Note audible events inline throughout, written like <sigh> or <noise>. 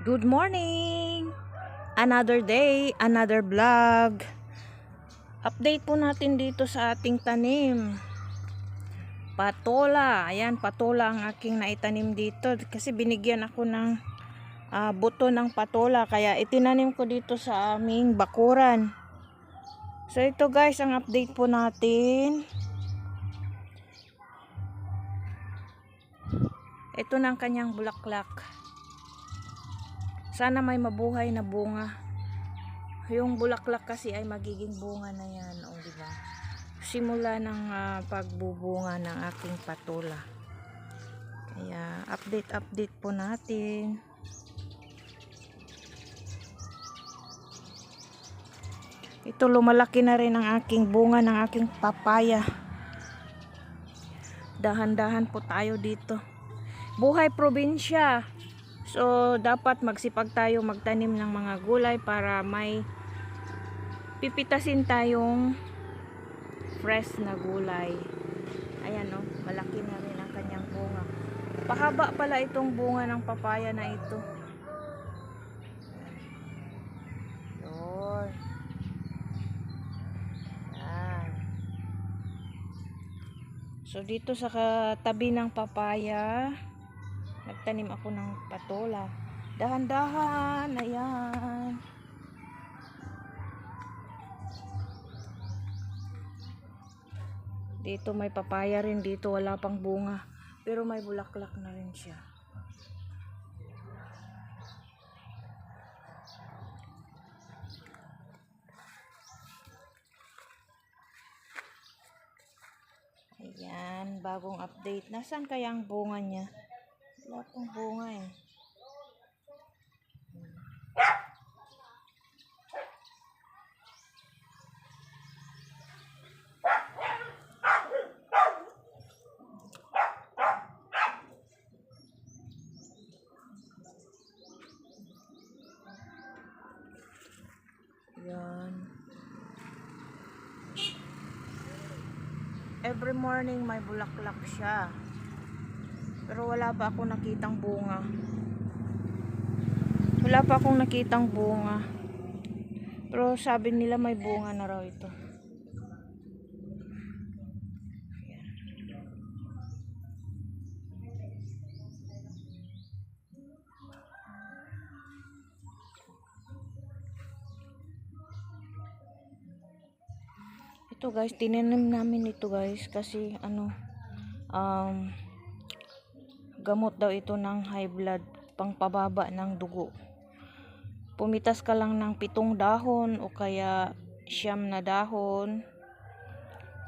Good morning! Another day, another vlog. Update po natin dito sa ating tanim. Patola. Ayan, patola ang aking naitanim dito. Kasi binigyan ako ng ah, buto ng patola. Kaya itinanim ko dito sa aming bakuran. So ito guys, ang update po natin. Ito na ang kanyang bulaklak. Sana may mabuhay na bunga. Yung bulaklak kasi ay magiging bunga na yan. O, di ba? Simula ng ah, pagbubunga ng aking patola. Kaya, update-update po natin. Ito, lumalaki na rin ang aking bunga ng aking papaya. Dahan-dahan po tayo dito. Buhay probinsya. So, dapat magsipag tayo magtanim ng mga gulay para may pipitasin tayong fresh na gulay. Ayan oh, malaki na rin ang kanyang bunga. Pahaba pala itong bunga ng papaya na ito. Yun. Yan. So, dito sa tabi ng papaya, nagtanim ako ng patola. Dahan-dahan, ayan. Dito may papaya rin, dito wala pang bunga. Pero may bulaklak na rin siya. Ayan, bagong update. Nasaan kaya ang bunga niya? Wala pang bunga eh. Every morning may bulaklak siya. Pero wala pa ako nakitang bunga. Wala pa akong nakitang bunga. Pero sabi nila may bunga na raw ito. Ito guys, tinanim namin ito guys kasi ano um gamot daw ito ng high blood pangpababa ng dugo. Pumitas ka lang ng pitong dahon o kaya siyam na dahon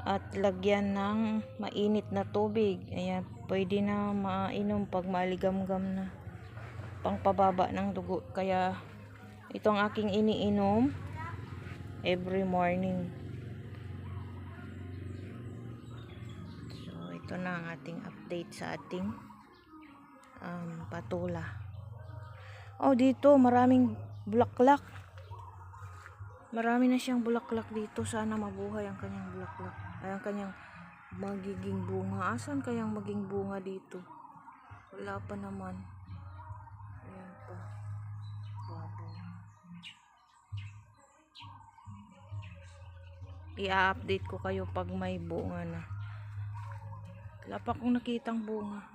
at lagyan ng mainit na tubig. Ayan, pwede na mainom pag maligam-gam na pangpababa ng dugo. Kaya itong aking iniinom every morning. So, ito na ang ating update sa ating um, patula. Oh, dito maraming bulaklak. Marami na siyang bulaklak dito. Sana mabuhay ang kanyang bulaklak. Ay, ang kanyang magiging bunga. Asan kayang maging bunga dito? Wala pa naman. Ayan pa. Babo. I-update ko kayo pag may bunga na. Wala pa akong nakitang bunga.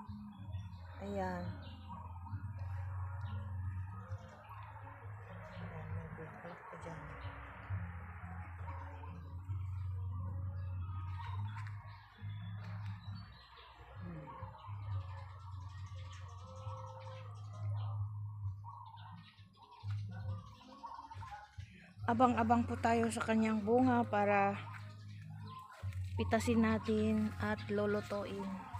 Ayan. Ayan, may bulaklak pa dyan. Abang-abang po tayo sa kanyang bunga para pitasin natin at lolotoin.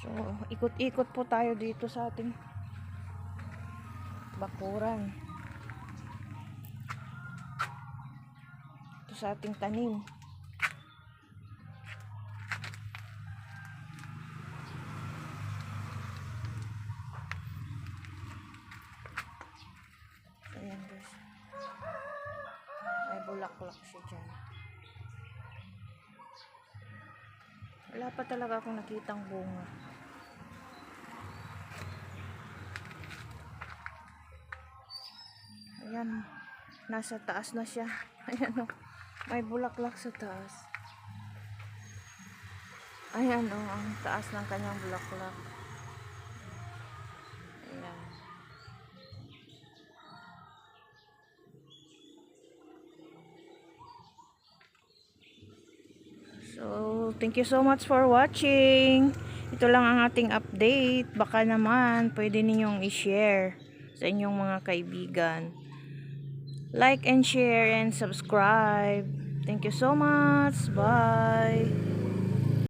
So, ikot-ikot po tayo dito sa ating bakuran. Ito sa ating tanim. Ayan guys. May bulaklak siya dyan. Wala pa talaga akong nakitang bunga. Ayan, nasa taas na siya. <laughs> Ayan o, may bulaklak sa taas. Ayan o, ang taas ng kanyang bulaklak. Ayan. Thank you so much for watching. Ito lang ang ating update. Baka naman, pwede ninyong i-share sa inyong mga kaibigan. Like and share and subscribe. Thank you so much. Bye.